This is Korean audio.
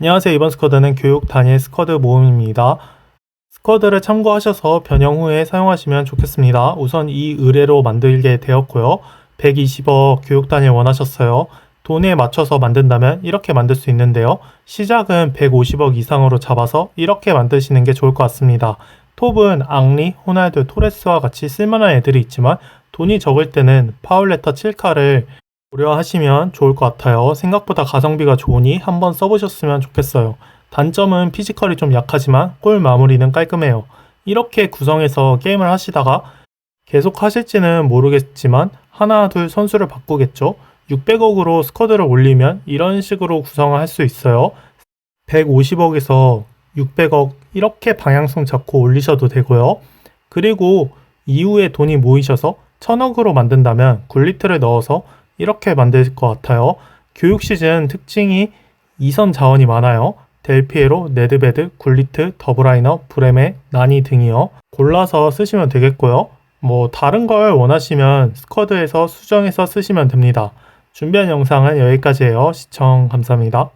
안녕하세요. 이번 스쿼드는 교육 단일 스쿼드 모음입니다. 스쿼드를 참고하셔서 변형 후에 사용하시면 좋겠습니다. 우선 이 의뢰로 만들게 되었고요. 120억 교육 단일 원하셨어요. 돈에 맞춰서 만든다면 이렇게 만들 수 있는데요. 시작은 150억 이상으로 잡아서 이렇게 만드시는 게 좋을 것 같습니다. 톱은 앙리, 호날두, 토레스와 같이 쓸만한 애들이 있지만 돈이 적을 때는 파울레터 7카를 고려하시면 좋을 것 같아요. 생각보다 가성비가 좋으니 한번 써보셨으면 좋겠어요. 단점은 피지컬이 좀 약하지만 골 마무리는 깔끔해요. 이렇게 구성해서 게임을 하시다가 계속 하실지는 모르겠지만 하나 둘 선수를 바꾸겠죠. 600억으로 스쿼드를 올리면 이런 식으로 구성을 할 수 있어요. 150억에서 600억 이렇게 방향성 잡고 올리셔도 되고요. 그리고 이후에 돈이 모이셔서 1000억으로 만든다면 굴리트를 넣어서 이렇게 만들 것 같아요. 교육 시즌 특징이 이선 자원이 많아요. 델피에로, 네드베드, 굴리트, 더브라이너, 브레메, 나니 등이요. 골라서 쓰시면 되겠고요. 뭐 다른 걸 원하시면 스쿼드에서 수정해서 쓰시면 됩니다. 준비한 영상은 여기까지예요. 시청 감사합니다.